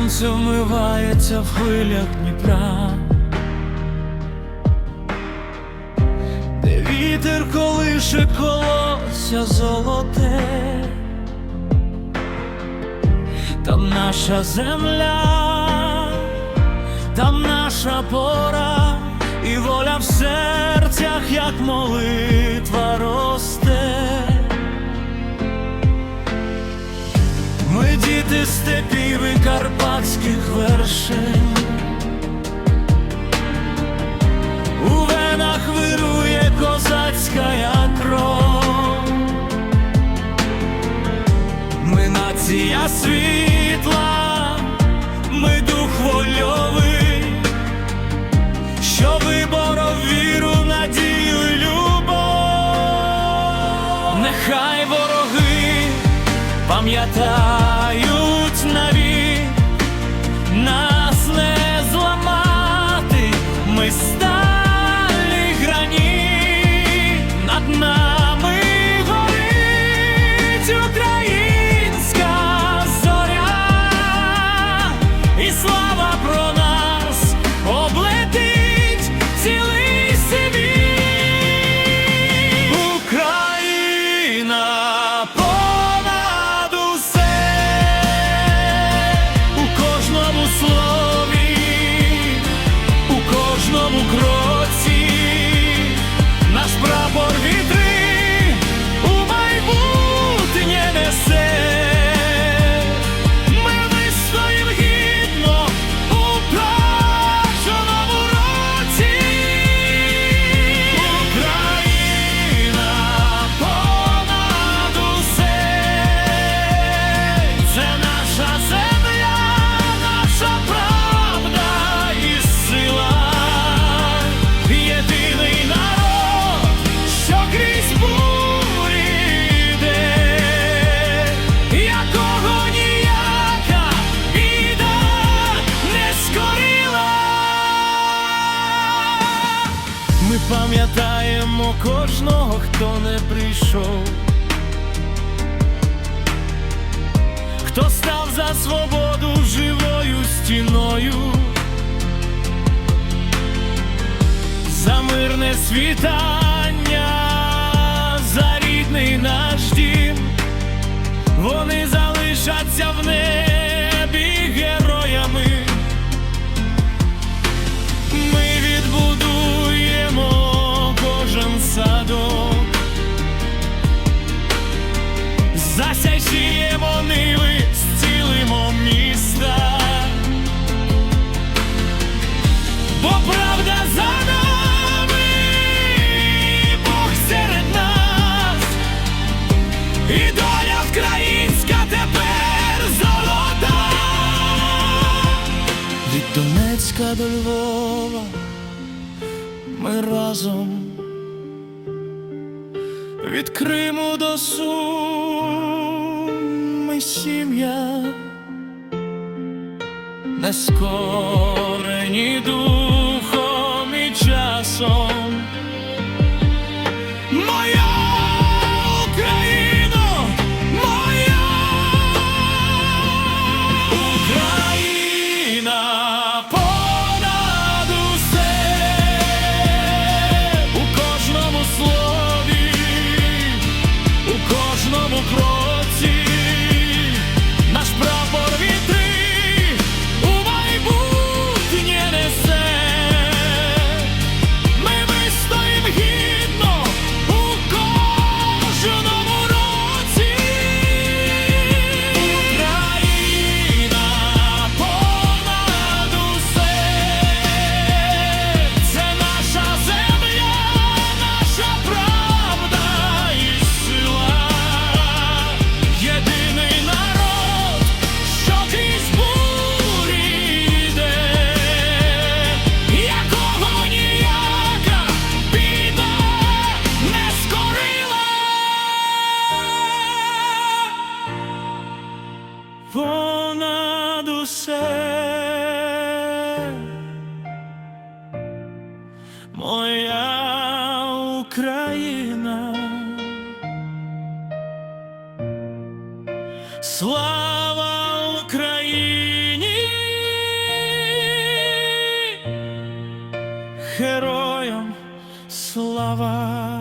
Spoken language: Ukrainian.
сонце вмивається в хвилях Дніпра, де вітер колише колося золоте, там наша земля, там наша пора, і воля в серцях, як молитва росте. Діти степів і карпатських вершин. У венах вирує козацька кров. Ми нація світла, ми дух вольовий, що виборов віру, надію й любов. Нехай вороги пам'ятають пам'ятаємо кожного, хто не прийшов, хто став за свободу живою стіною, за мирне світання, за рідний наш дім, вони залишаться в небі і доля українська тепер золота. Від Донецька до Львова ми разом від Криму до Сум ми сім'я, не скорені духом понад усе. Моя Україна, слава Україні, героям слава.